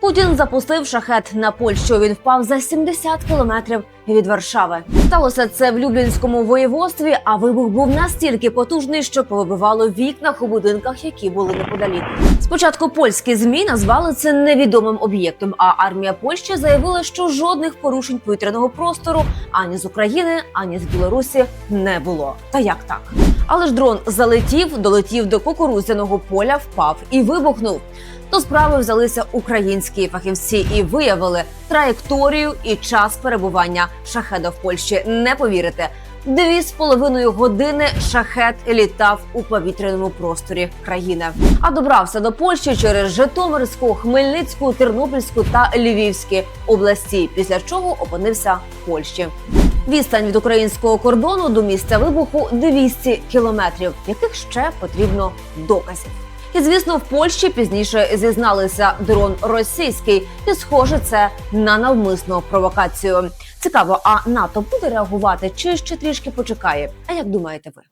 Путін запустив шахет на Польщу. Він впав за 70 кілометрів від Варшави. Сталося це в Люблінському воєводстві, а вибух був настільки потужний, що повибивало вікнах у будинках, які були неподалік. Спочатку польські змі назвали це невідомим об'єктом. А армія Польщі заявила, що жодних порушень повітряного простору ані з України, ані з Білорусі не було. Та як так? Але ж дрон залетів, долетів до кукурудзяного поля, впав і вибухнув. До справи взялися українські фахівці і виявили траєкторію і час перебування шахеда в Польщі. Не повірите, дві з половиною години шахет літав у повітряному просторі країни, а добрався до Польщі через Житомирську, Хмельницьку, Тернопільську та Львівські області. Після чого опинився в Польщі. Відстань від українського кордону до місця вибуху 200 кілометрів, яких ще потрібно доказів. І звісно, в Польщі пізніше зізналися дрон російський, і схоже, це на навмисну провокацію. Цікаво, а НАТО буде реагувати чи ще трішки почекає? А як думаєте ви?